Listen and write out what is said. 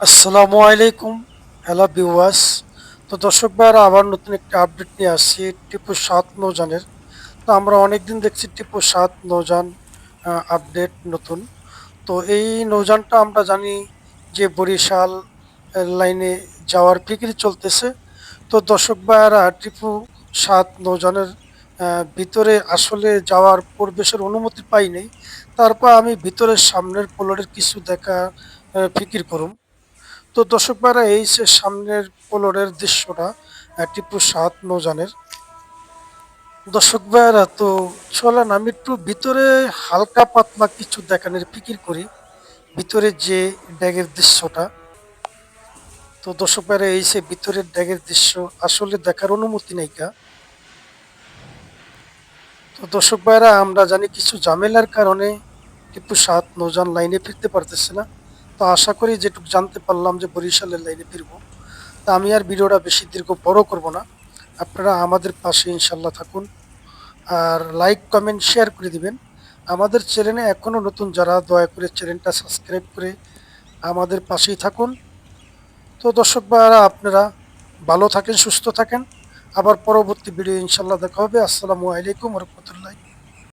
আসসালামু আলাইকুম, হ্যালো বিওয়াস তো দর্শক ভাইরা আবার নতুন একটা আপডেট নিয়ে আসছি টিপু সাত নৌজানের তো আমরা অনেকদিন দেখছি টিপু সাত নৌজান আপডেট নতুন। তো এই নৌজানটা আমরা জানি যে বরিশাল লাইনে যাওয়ার ফিকির চলতেছে। তো দর্শক ভাইয়ারা, টিপু সাত নৌজানের ভিতরে আসলে যাওয়ার পরিবেশের অনুমতি পাইনি তারপর আমি ভিতরের সামনের পোলরের কিছু দেখা ফিকির করুম। তো দর্শক ভাইরা, এই যে সামনের পোলরের দৃশ্যটা টিপু সাত নৌজানের দর্শক ভাইরা, তো চলেন, আমি একটু ভিতরে হালকা পাতলা কিছু দেখানোর ফিকির করি। ভিতরে যে ড্যাগের দৃশ্যটা। তো দর্শক ভাইরা, এই যে ভিতরের ড্যাগের দৃশ্য আসলে দেখার অনুমতি নেই কা। তো দর্শক ভাইরা, আমরা জানি কিছু ঝামেলার কারণে টিপু সাত নৌজান লাইনে ফিরতে পারতেছে না। তো আশা করি যেটুকু জানতে পারলাম যে বরিশালের লাইনে ফিরবো, তা আমি আর ভিডিওটা বেশি দীর্ঘ বড় করব না। আপনারা আমাদের পাশে ইনশাল্লাহ থাকুন। আর লাইক, কমেন্ট, শেয়ার করে দিবেন। আমাদের চ্যানেলে এখনও নতুন যারা, দয়া করে চ্যানেলটা সাবস্ক্রাইব করে আমাদের পাশেই থাকুন। তো দর্শক ভাইয়ারা, আপনারা ভালো থাকেন, সুস্থ থাকেন। আবার পরবর্তী ভিডিও ইনশাল্লাহ দেখা হবে। আসসালামু আলাইকুম রহমতুল্লাহ।